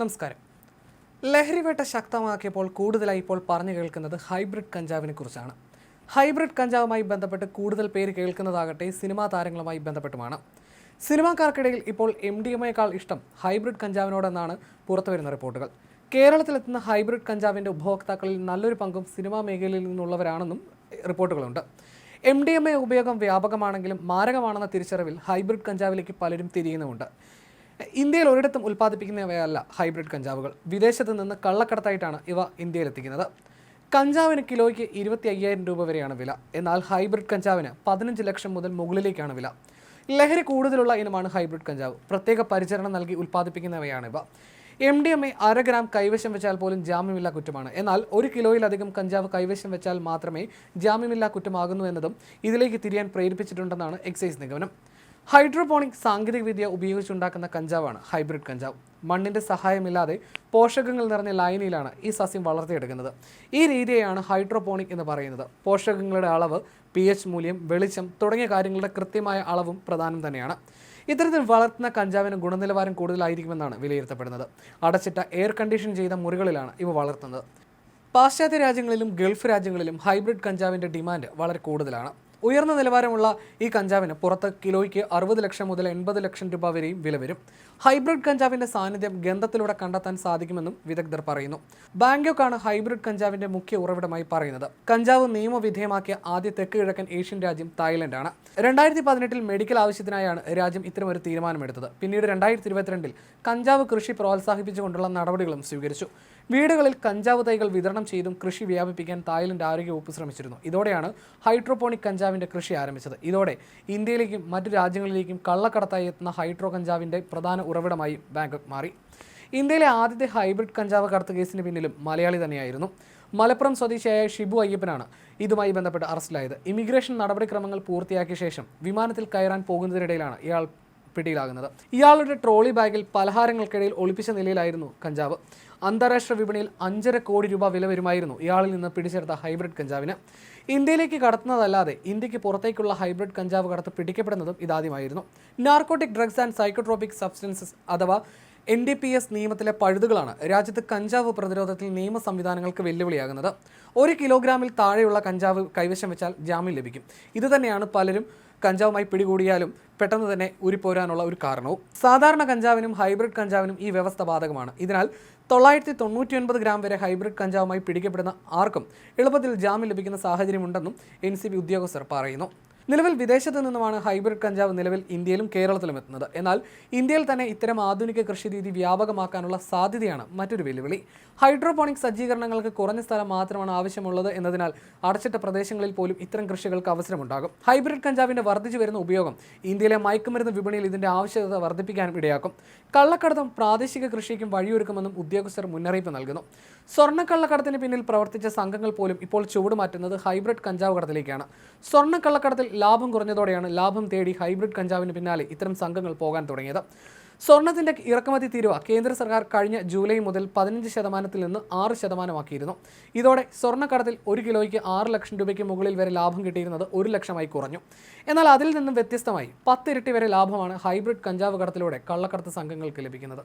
നമസ്കാരം. ലഹരിവേട്ട ശക്തമാക്കിയപ്പോൾ കൂടുതലായി ഇപ്പോൾ പറഞ്ഞു കേൾക്കുന്നത് ഹൈബ്രിഡ് കഞ്ചാവിനെ കുറിച്ചാണ്. ഹൈബ്രിഡ് കഞ്ചാവുമായി ബന്ധപ്പെട്ട് കൂടുതൽ പേര് കേൾക്കുന്നതാകട്ടെ സിനിമാ താരങ്ങളുമായി ബന്ധപ്പെട്ടുമാണ്. സിനിമാക്കാർക്കിടയിൽ ഇപ്പോൾ എം ഡി എമ്മയേക്കാൾ ഇഷ്ടം ഹൈബ്രിഡ് കഞ്ചാവിനോടെന്നാണ് പുറത്തുവരുന്ന റിപ്പോർട്ടുകൾ. കേരളത്തിലെത്തുന്ന ഹൈബ്രിഡ് കഞ്ചാവിന്റെ ഉപഭോക്താക്കളിൽ നല്ലൊരു പങ്കും സിനിമാ മേഖലയിൽ നിന്നുള്ളവരാണെന്നും റിപ്പോർട്ടുകളുണ്ട്. എം ഡി എം എ ഉപയോഗം വ്യാപകമാണെങ്കിലും മാരകമാണെന്ന തിരിച്ചറിവിൽ ഹൈബ്രിഡ് കഞ്ചാവിലേക്ക് പലരും തിരിയുന്നുമുണ്ട്. ഇന്ത്യയിൽ ഒരിടത്തും ഉൽപ്പാദിപ്പിക്കുന്നവയല്ല ഹൈബ്രിഡ് കഞ്ചാവുകൾ. വിദേശത്ത് നിന്ന് കള്ളക്കടത്തായിട്ടാണ് ഇവ ഇന്ത്യയിലെത്തിക്കുന്നത്. കഞ്ചാവിന് കിലോയ്ക്ക് ഇരുപത്തി അയ്യായിരം രൂപ വരെയാണ് വില. എന്നാൽ ഹൈബ്രിഡ് കഞ്ചാവിന് പതിനഞ്ച് ലക്ഷം മുതൽ മുകളിലേക്കാണ് വില. ലഹരി കൂടുതലുള്ള ഇനമാണ് ഹൈബ്രിഡ് കഞ്ചാവ്. പ്രത്യേക പരിചരണം നൽകി ഉൽപ്പാദിപ്പിക്കുന്നവയാണിവ. എം ഡി എം എ അര ഗ്രാം കൈവശം വെച്ചാൽ പോലും ജാമ്യമില്ലാ കുറ്റമാണ്. എന്നാൽ ഒരു കിലോയിലധികം കഞ്ചാവ് കൈവശം വെച്ചാൽ മാത്രമേ ജാമ്യമില്ലാ കുറ്റമാകുന്നു എന്നതും ഇതിലേക്ക് തിരിയാൻ പ്രേരിപ്പിച്ചിട്ടുണ്ടെന്നാണ് എക്സൈസ് നിഗമനം. ഹൈഡ്രോപോണിക് സാങ്കേതികവിദ്യ ഉപയോഗിച്ചുണ്ടാക്കുന്ന കഞ്ചാവാണ് ഹൈബ്രിഡ് കഞ്ചാവ്. മണ്ണിന്റെ സഹായമില്ലാതെ പോഷകങ്ങൾ നിറഞ്ഞ ലൈനിലാണ് ഈ സസ്യം വളർത്തിയെടുക്കുന്നത്. ഈ രീതിയെയാണ് ഹൈഡ്രോപോണിക് എന്ന് പറയുന്നത്. പോഷകങ്ങളുടെ അളവ് പി എച്ച് മൂല്യം വെളിച്ചം തുടങ്ങിയ കാര്യങ്ങളുടെ കൃത്യമായ അളവും പ്രധാനം തന്നെയാണ്. ഇത്തരത്തിൽ വളർത്തുന്ന കഞ്ചാവിന് ഗുണനിലവാരം കൂടുതലായിരിക്കുമെന്നാണ് വിലയിരുത്തപ്പെടുന്നത്. അടച്ചിട്ട എയർ കണ്ടീഷൻ ചെയ്ത മുറികളിലാണ് ഇവ വളർത്തുന്നത്. പാശ്ചാത്യ രാജ്യങ്ങളിലും ഗൾഫ് രാജ്യങ്ങളിലും ഹൈബ്രിഡ് കഞ്ചാവിന്റെ ഡിമാൻഡ് വളരെ കൂടുതലാണ്. ഉയർന്ന നിലവാരമുള്ള ഈ കഞ്ചാവിന് പുറത്ത് കിലോയ്ക്ക് അറുപത് ലക്ഷം മുതൽ എൺപത് ലക്ഷം രൂപ വരെയും വില വരും. ഹൈബ്രിഡ് കഞ്ചാവിന്റെ സാന്നിധ്യം ഗന്ധത്തിലൂടെ കണ്ടെത്താൻ സാധിക്കുമെന്നും വിദഗ്ധർ പറയുന്നു. ബാങ്കോക്കാണ് ഹൈബ്രിഡ് കഞ്ചാവിന്റെ മുഖ്യ ഉറവിടമായി പറയുന്നത്. കഞ്ചാവ് നിയമവിധേയമാക്കിയ ആദ്യ തെക്ക് കിഴക്കൻ ഏഷ്യൻ രാജ്യം തായ്ലൻഡാണ്. രണ്ടായിരത്തി പതിനെട്ടിൽ മെഡിക്കൽ ആവശ്യത്തിനായാണ് രാജ്യം ഇത്തരമൊരു തീരുമാനമെടുത്തത്. പിന്നീട് രണ്ടായിരത്തി ഇരുപത്തിരണ്ടിൽ കഞ്ചാവ് കൃഷി പ്രോത്സാഹിപ്പിച്ചുകൊണ്ടുള്ള നടപടികളും സ്വീകരിച്ചു. വീടുകളിൽ കഞ്ചാവ് തൈകൾ വിതരണം ചെയ്തും കൃഷി വ്യാപിപ്പിക്കാൻ തായ്ലൻഡ് ആരോഗ്യവകുപ്പ് ശ്രമിച്ചിരുന്നു. ഇതോടെയാണ് ഹൈഡ്രോപോണിക് കഞ്ചാവിന്റെ കൃഷി ആരംഭിച്ചത്. ഇതോടെ ഇന്ത്യയിലേക്കും മറ്റു രാജ്യങ്ങളിലേക്കും കള്ളക്കടത്തായി എത്തുന്ന ഹൈഡ്രോ കഞ്ചാവിന്റെ പ്രധാന ഉറവിടമായി ബാങ്കോക്ക് മാറി. ഇന്ത്യയിലെ ആദ്യത്തെ ഹൈബ്രിഡ് കഞ്ചാവ് കടത്ത് കേസിന് പിന്നിലും മലയാളി തന്നെയായിരുന്നു. മലപ്പുറം സ്വദേശിയായ ഷിബു അയ്യപ്പനാണ് ഇതുമായി ബന്ധപ്പെട്ട് അറസ്റ്റിലായത്. ഇമിഗ്രേഷൻ നടപടിക്രമങ്ങൾ പൂർത്തിയാക്കിയ ശേഷം വിമാനത്തിൽ കയറാൻ പോകുന്നതിനിടയിലാണ് ഇയാൾ പിടിയിലാകുന്നത്. ഇയാളുടെ ട്രോളി ബാഗിൽ പലഹാരങ്ങൾക്കിടയിൽ ഒളിപ്പിച്ച നിലയിലായിരുന്നു കഞ്ചാവ്. അന്താരാഷ്ട്ര വിപണിയിൽ അഞ്ചര കോടി രൂപ വില വരുമായിരുന്നു ഇയാളിൽ നിന്ന് പിടിച്ചെടുത്ത ഹൈബ്രിഡ് കഞ്ചാവിന്. ഇന്ത്യയിലേക്ക് കടത്തുന്നതല്ലാതെ ഇന്ത്യയ്ക്ക് പുറത്തേക്കുള്ള ഹൈബ്രിഡ് കഞ്ചാവ് കടത്ത് പിടിക്കപ്പെടുന്നതും ഇതാദ്യമായിരുന്നു. Narcotic drugs and psychotropic substances അഥവാ എൻ ഡി പി എസ് നിയമത്തിലെ പഴുതുകളാണ് രാജ്യത്ത് കഞ്ചാവ് പ്രതിരോധത്തിൽ നിയമ സംവിധാനങ്ങൾക്ക് വെല്ലുവിളിയാകുന്നത്. ഒരു കിലോഗ്രാമിൽ താഴെയുള്ള കഞ്ചാവ് കൈവശം വെച്ചാൽ ജാമ്യം ലഭിക്കും. ഇതുതന്നെയാണ് പലരും കഞ്ചാവുമായി പിടികൂടിയാലും പെട്ടെന്ന് തന്നെ ഊരിപ്പോരാനുള്ള ഒരു കാരണവും. സാധാരണ കഞ്ചാവിനും ഹൈബ്രിഡ് കഞ്ചാവിനും ഈ വ്യവസ്ഥ ബാധകമാണ്. ഇതിനാൽ തൊള്ളായിരത്തി തൊണ്ണൂറ്റി ഒൻപത് ഗ്രാം വരെ ഹൈബ്രിഡ് കഞ്ചാവുമായി പിടിക്കപ്പെടുന്ന ആർക്കും എളുപ്പത്തിൽ ജാമ്യം ലഭിക്കുന്ന സാഹചര്യമുണ്ടെന്നും എൻ സി ബി ഉദ്യോഗസ്ഥർ പറയുന്നു. നിലവിൽ വിദേശത്ത് നിന്നുമാണ് ഹൈബ്രിഡ് കഞ്ചാവ് നിലവിൽ ഇന്ത്യയിലും കേരളത്തിലും എത്തുന്നത്. എന്നാൽ ഇന്ത്യയിൽ തന്നെ ഇത്തരം ആധുനിക കൃഷിരീതി വ്യാപകമാക്കാനുള്ള സാധ്യതയാണ് മറ്റൊരു വെല്ലുവിളി. ഹൈഡ്രോപോണിക് സജ്ജീകരണങ്ങൾക്ക് കുറഞ്ഞ സ്ഥലം മാത്രമാണ് ആവശ്യമുള്ളത് എന്നതിനാൽ അടച്ചിട്ട പ്രദേശങ്ങളിൽ പോലും ഇത്തരം കൃഷികൾക്ക് അവസരമുണ്ടാകും. ഹൈബ്രിഡ് കഞ്ചാവിന്റെ വർദ്ധിച്ചു വരുന്ന ഉപയോഗം ഇന്ത്യയിലെ മയക്കുമരുന്ന് വിപണിയിൽ ഇതിന്റെ ആവശ്യകത വർദ്ധിപ്പിക്കാനും ഇടയാക്കും. കള്ളക്കടത്തും പ്രാദേശിക കൃഷിക്കും വഴിയൊരുക്കുമെന്നും ഉദ്യോഗസ്ഥർ മുന്നറിയിപ്പ് നൽകുന്നു. സ്വർണക്കള്ളക്കടത്തിന് പിന്നിൽ പ്രവർത്തിച്ച സംഘങ്ങൾ പോലും ഇപ്പോൾ ചുവടുമാറ്റുന്നത് ഹൈബ്രിഡ് കഞ്ചാവ് കടത്തിലേക്കാണ്. സ്വർണക്കള്ളക്കടത്തിൽ ലാഭം കുറഞ്ഞതോടെയാണ് ലാഭം തേടി ഹൈബ്രിഡ് കഞ്ചാവിന് പിന്നാലെ ഇത്തരം സംഘങ്ങൾ പോകാൻ തുടങ്ങിയത്. സ്വർണത്തിന്റെ ഇറക്കുമതി തീരുവ കേന്ദ്ര സർക്കാർ കഴിഞ്ഞ ജൂലൈ മുതൽ പതിനഞ്ച് ശതമാനത്തിൽ നിന്ന് ആറ് ശതമാനമാക്കിയിരുന്നു. ഇതോടെ സ്വർണക്കടത്തിൽ ഒരു കിലോയ്ക്ക് ആറ് ലക്ഷം രൂപയ്ക്ക് മുകളിൽ വരെ ലാഭം കിട്ടിയിരുന്നത് ഒരു ലക്ഷമായി കുറഞ്ഞു. എന്നാൽ അതിൽ നിന്നും വ്യത്യസ്തമായി പത്തിരട്ടി വരെ ലാഭമാണ് ഹൈബ്രിഡ് കഞ്ചാവ് കടത്തിലൂടെ കള്ളക്കടത്ത് സംഘങ്ങൾക്ക് ലഭിക്കുന്നത്.